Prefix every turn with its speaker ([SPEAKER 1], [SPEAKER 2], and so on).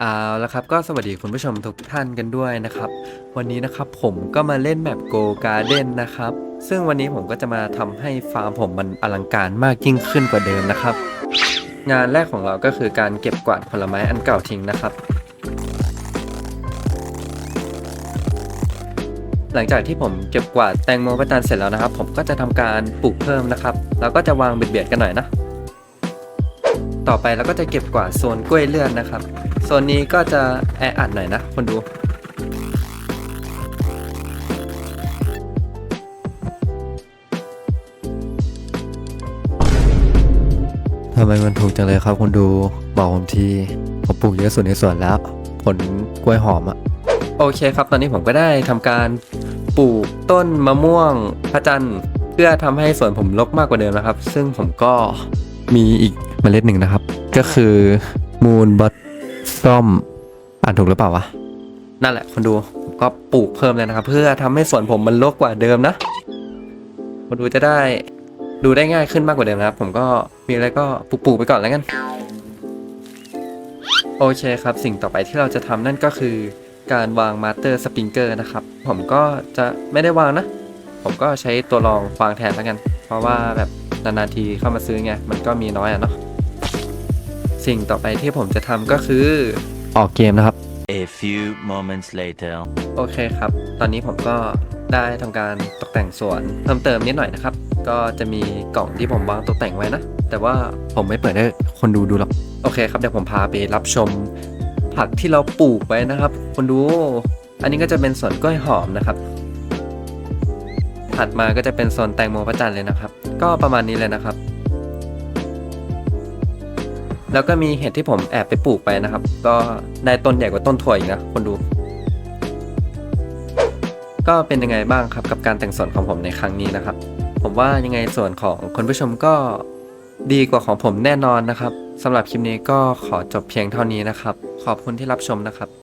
[SPEAKER 1] เอาละครับก็สวัสดีคุณผู้ชมทุกท่านกันด้วยนะครับ วันนี้นะครับผมก็มาเล่นแบบ Go Garden นนะครับ ซึ่งวันนี้ผมก็จะมาทำให้ฟาร์มผมมันอลังการมากยิ่งขึ้นกว่าเดิมนะครับ งานแรกของเราก็คือการเก็บกวาดผลไม้อันเก่าทิ้งนะครับ หลังจากที่ผมเก็บกวาดแตงโมประจันเสร็จแล้วนะครับ ผมก็จะทำการปลูกเพิ่มนะครับ แล้วก็จะวางเบียดๆกันหน่อยนะ ต่อไปเราก็จะเก็บกวาดโซนกล้วยเลื่อนนะครับ โซนนี้ก็จะแออัดหน่อยนะคนดูทำไมมันถูกจังเลยครับคนดูบอกผมทีผมปลูกเยอะสุดในสวนแล้ว ผลกล้วยหอมอะโอเคครับ ตอนนี้ผมก็ได้ทำการปลูกต้นมะม่วงพระจันทร์เพื่อทำให้สวนผมรกมากกว่าเดิมนะครับ ซึ่งผมก็มีอีก เมล็ดหนึ่งนะครับ ก็คือมูนบัตซ่อมอ่านถูกหรือเปล่าวะ นั่นแหละคนดูก็ปลูกเพิ่มเลยนะครับ เพื่อทำให้สวนผมมันรกกว่าเดิมนะคนดูจะได้ดูได้ง่ายขึ้นมากกว่าเดิมนะครับ ผมก็มีอะไรก็ปลูกๆไปก่อนแล้วกัน โอเคครับ สิ่งต่อไปที่เราจะทำนั่นก็คือการวางมาสเตอร์สปริงเกอร์นะครับ ผมก็จะไม่ได้วางนะ ผมก็ใช้ตัวรองวางแทนแล้วกัน เพราะว่าแบบ นานๆทีเข้ามาซื้อไงมันก็มีน้อยอะเนาะสิ่งต่อไปที่ผมจะทำก็คือออกเกมนะครับ
[SPEAKER 2] A few moments later.
[SPEAKER 1] โอเคครับ ตอนนี้ผมก็ได้ทำการตกแต่งสวนเพิ่มเติมนิดหน่อยนะครับ ก็จะมีกล่องที่ผมวางตกแต่งไว้นะ แต่ว่าผมไม่เปิดให้คนดูดูหรอก โอเคครับ เดี๋ยวผมพาไปรับชม ผักที่เราปลูกไว้นะครับ คนดู อันนี้ก็จะเป็นสวนกล้วยหอมนะครับ ถัดมาก็จะเป็นโซนแตงโมพระจันทร์เลยนะครับ ก็ประมาณนี้เลยนะครับ แล้วก็มีเห็ดที่ผมแอบไปปลูกไปนะครับ ก็ได้ต้นใหญ่กว่าต้นถั่วอีกนะคนดู ก็เป็นยังไงบ้างครับกับการแต่งสวนของผมในครั้งนี้นะครับ ผมว่ายังไงส่วนของคุณผู้ชมก็ดีกว่าของผมแน่นอนนะครับสำหรับคลิปนี้ก็ขอจบเพียงเท่านี้นะครับ ขอบคุณที่รับชมนะครับ